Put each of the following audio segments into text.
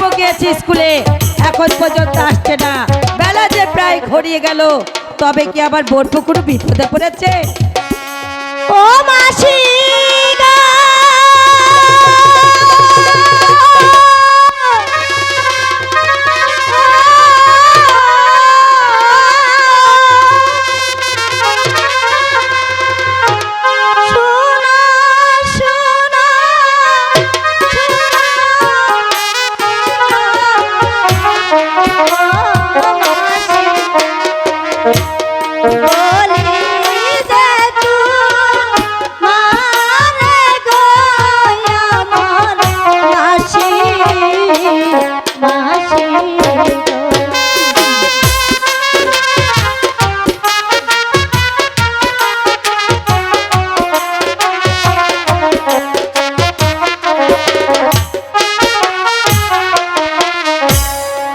অল্প গিয়েছে স্কুলে। এখন পর্যন্ত আসছে না। বেলা যে প্রায় ঘড়িয়ে গেল, তবে কি আবার বোরফু কোনো বিপদে পড়েছে? ও মাসি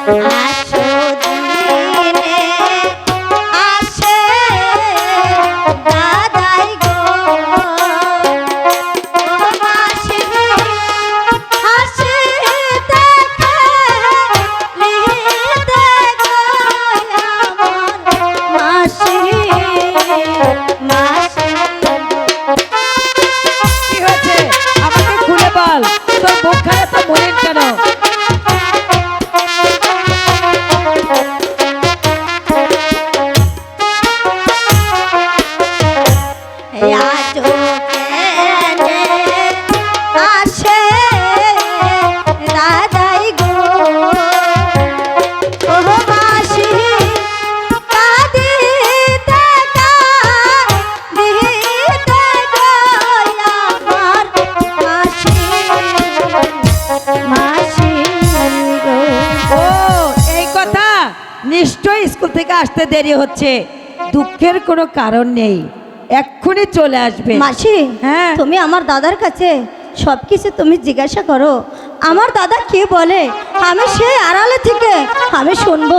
Bye. নিশ্চয়ই স্কুল থেকে আসতে দেরি হচ্ছে। দুঃখের কোনো কারণ নেই। এক্ষুনি চলে আসবে। মাসি হ্যাঁ। তুমি আমার দাদার কাছে সব কিছু তুমি জিজ্ঞাসা করো। আমার দাদা কি বলে? আমি সেই আড়ালে থেকে আমি শুনব।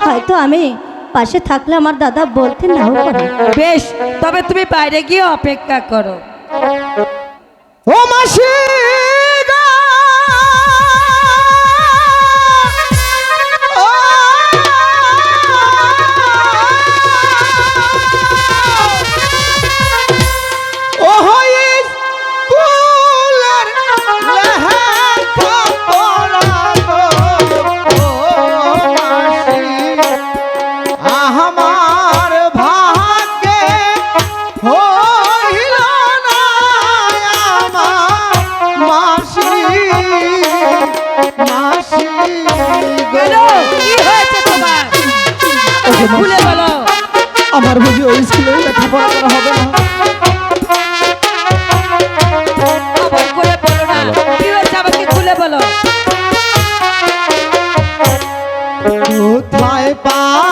হয়তো আমি পাশে থাকলে আমার দাদা বলতে নাও পারে। বেশ তবে তুমি বাইরে গিয়ে অপেক্ষা করো। ও মাসি! খুলে বলো। আমার বুঝি ওই স্কুলে লেখাপড়া করা হবে না? আবার খুলে বলো না। কি হয়েছে আমাকে খুলে বলো। কোথায় পাবো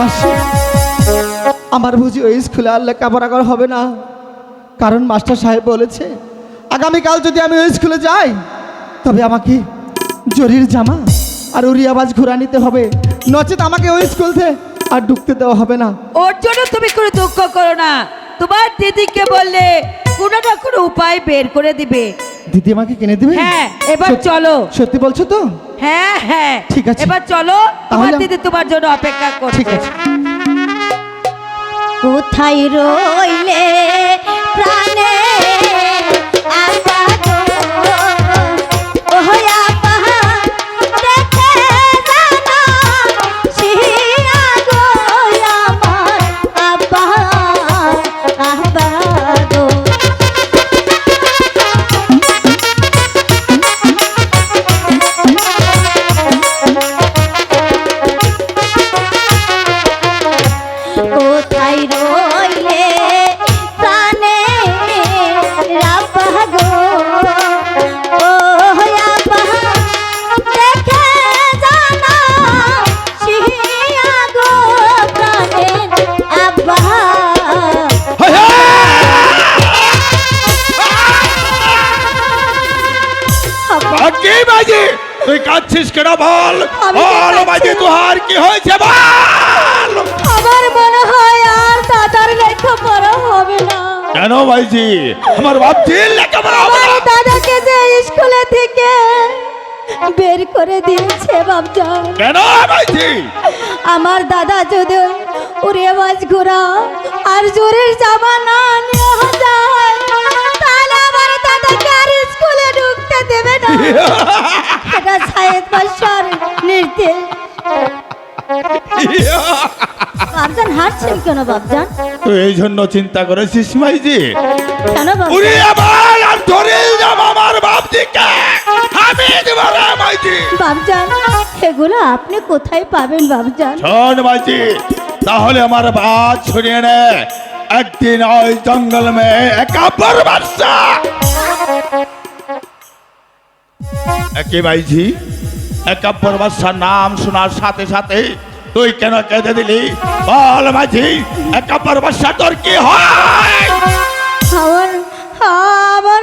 মাসি আমার বুঝি ওই স্কুলে আর লেখাপড়া করা হবে না। কারণ মাস্টার সাহেব বলেছে আগামীকাল যদি আমি ওই স্কুলে যাই তবে আমাকে জরির জামা আর উড়িয়াবাজ ঘোরা নিতে হবে। নচেত আমাকে ওই স্কুল থেকে আর ঢুকতে দেওয়া হবে না। ওর জন্য তুমি কোনো দুঃখ করো না। তোমার দিদিকে বললে কোনো না কোনো উপায় বের করে দিবে। দিদি আমাকে কিনে দিবে? হ্যাঁ এবার চলো। সত্যি বলছো তো? হ্যাঁ হ্যাঁ। ঠিক আছে। এবার চলো তোমার দিদি তোমার জন্য অপেক্ষা করছে ঠিক আছে। কোথায় রইলে? আব্বা কি বাজি? তুই কাঁদছিস কেন বল? আমি বল কাঁদছি। বাজি তোহার কি হয়েছে বল? আমার মনে হয় আর দাদার লেখাপড়া হবে না। কেন ভাইজি আমার ভাবছি লেখাপড়া হবে আমার না। দাদাকে যে স্কুলে থেকে বের করে দিয়েছে বাবজা কেন ভাইজি আমার দাদা যদি উড়ে মাছ ঘোরা আর জোরের জামা না হাঁটছেন কেন তুই এই জন্য চিন্তা করেছিস ভাইজি কেন উনি আমার আর ধরে যাব আমার বাপজিকে। আমি এগুলো আপনি কোথায় পাবেন বাবজান শোন ভাইজি তাহলে আমার বাত শুনিয়ে নে। একদিন ওই জঙ্গল মে একা বরবাসা একে ভাইজি একা বরবাসার নাম শোনার সাথে সাথে তুই কেন কেঁদে দিলি? বল মাঝি একা বরবাসা তোর কি হয়? আমার আমার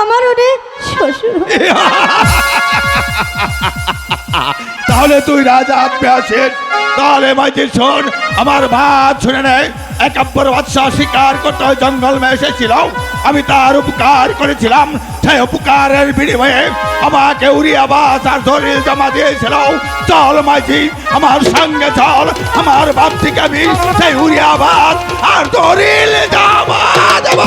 আমার উনি শ্বশুর। তাহলে তুই রাজা আপনি আসিস তাহলে মাঝি শোন আমার ভাত শুনে নেয় একাব্বর বাদশাহ শিকার করতে জঙ্গল মে এসেছিল। আমি তার উপকার করেছিলাম। সেই উপকারের বিনিময়ে আমাকে উড়িয়া বাস আর দলিল জমা দিয়েছিল। চল মাঝি, আমার সঙ্গে চল, আমার বাপ থেকে আমি সেই উড়িয়া বাস আর দলিল জমা দেবো।